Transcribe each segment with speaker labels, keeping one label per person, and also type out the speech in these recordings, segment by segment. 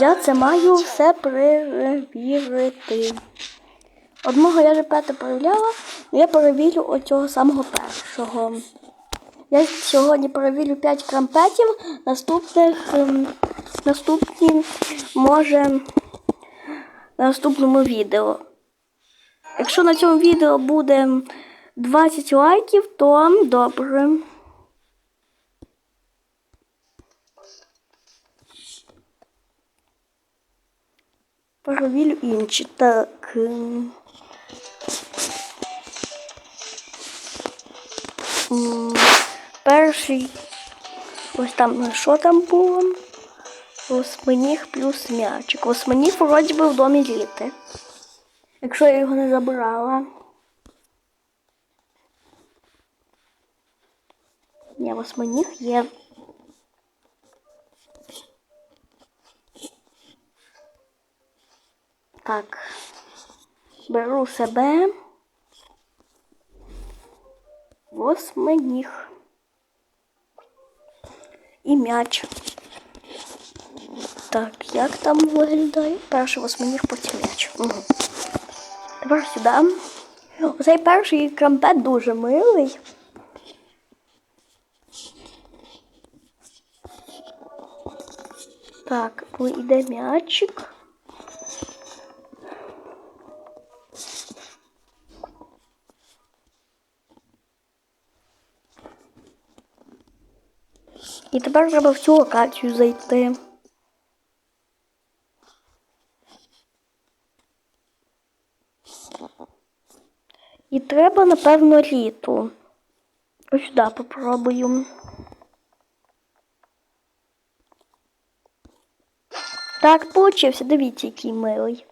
Speaker 1: Я це маю все перевірити. Одного я вже п'яте перевіряла, але я перевірю оцього самого першого. Я сьогодні перевірю 5 крампетів, наступних ем, наступні може наступному відео. Якщо на цьому відео буде 20 лайків, то добре. Перевірю інші. Так. Перший. Ось там, що там було? Восьминіг плюс м'ячик. Восьминіг вроді би в домі літи. Якщо я його не забирала. Ні, восьминіг є. Так. Беру себе. Восьминіг. І м'яч. Так, як там виглядає? Перший восьминіг, потім м'яч. Угу. Тепер сюди. Оцей перший крампет дуже милий. Так, йде м'ячик. І тепер треба в цю локацію зайти. І треба, напевно, літу. Ось сюди попробую. Так, получився, дивіться, який милий.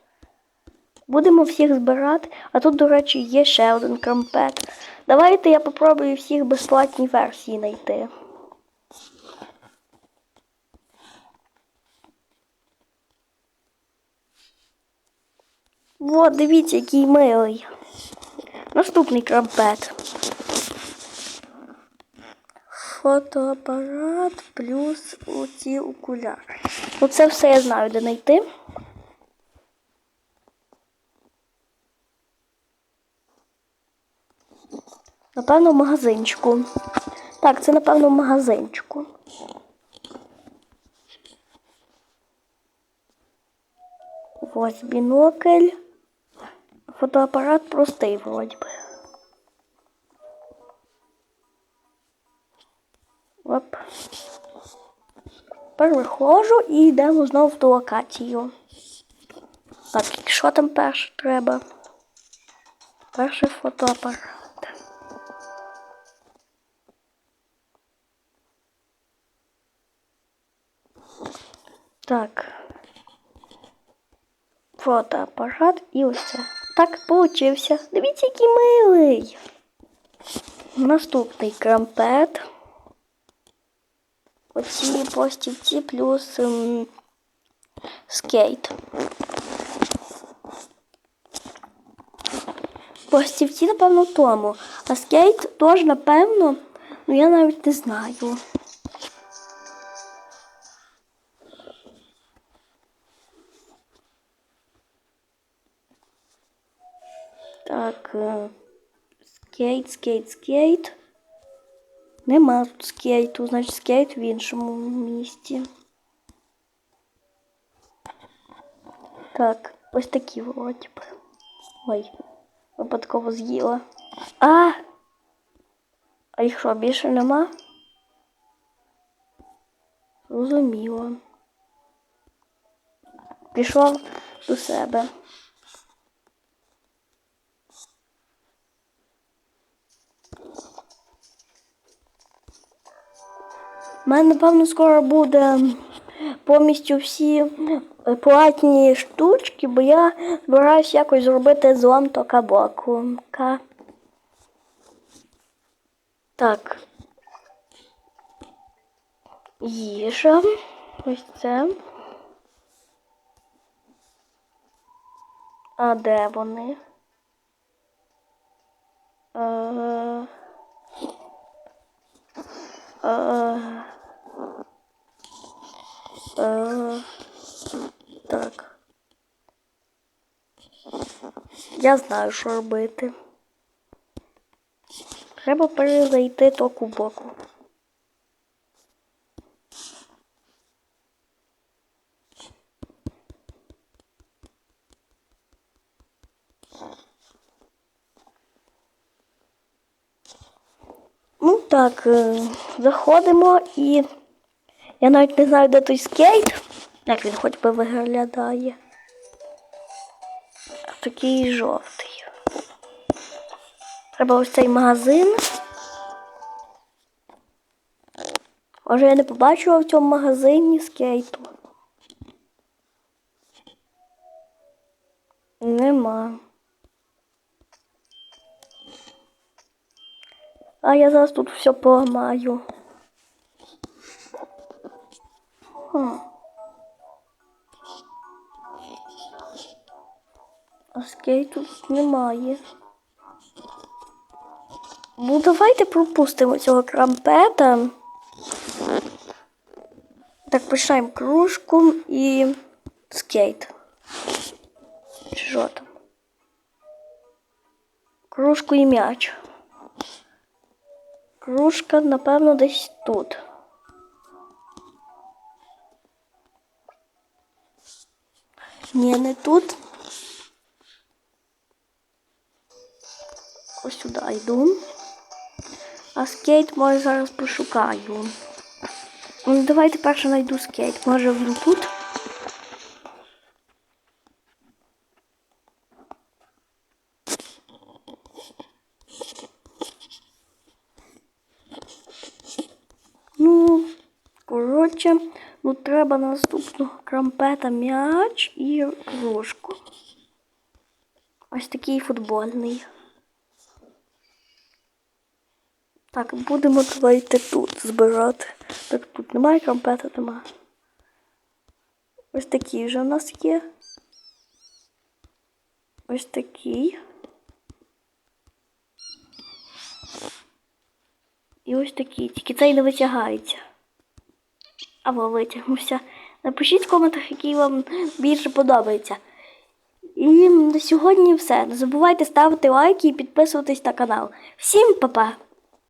Speaker 1: Будемо всіх збирати, а тут, до речі, є ще один крампет. Давайте я попробую всіх безплатні версії знайти. Вот, дивіться, який милий. Наступний крампет. Фотоапарат плюс оці окуляри. Ну це все я знаю, де знайти. Напевно, в магазинчику. Так, це напевно в магазинчику. Ось бінокль. Фотоапарат простий вроді би. Тепер виходжу і йдемо знову в ту локацію. Так, що там перше треба? Перший фотоапарат. Так. Фотоапарат і ось це. Так получився. Дивіться, який милий. Наступний крампет. Оці пластівці плюс ем, скейт. Пластівці, напевно, тому. А скейт теж, напевно, ну я навіть не знаю. Так. е, Скейт, скейт, скейт. Нема тут скейту, значить скейт в іншому місці. Так, ось такі вроді. Ой, випадково з'їла. А! А їх що, більше нема? Зрозуміло. Пішов до себе. У мене, напевно, скоро буде повністю всі е, платні штучки, бо я збираюсь якось зробити злом токабоку. Ка. Так. Їжа. Ось це. А де вони? Е, е, е, так. Я знаю, що робити. Треба перезайти току боку. Ну так, е, заходимо і я навіть не знаю, де той скейт. Як він хоч би виглядає. Такий жовтий. Треба ось цей магазин. Може я не побачила в цьому магазині скейту. Нема. А я зараз тут все поламаю. А скейту тут немає. Ну, давайте пропустимо цього крампета. Так, починаємо кружку і скейт. Що там? Кружку і м'яч. Кружка, напевно, десь тут. Ні, не тут. Ось сюди йду. А скейт може зараз пошукаю. Ну, давайте перше знайду скейт. Може він тут? Ну, коротше, ну треба наступного крампета м'яч і кружку. Ось такий футбольний. Так, будемо давайте тут збирати. Так, тут немає крампета, немає. Ось такий вже у нас є. Ось такий. І ось такий. Тільки цей не витягається. Або витягнувся. Напишіть в коментах, який вам більше подобається. І на сьогодні все. Не забувайте ставити лайки і підписуватись на канал. Всім па-па!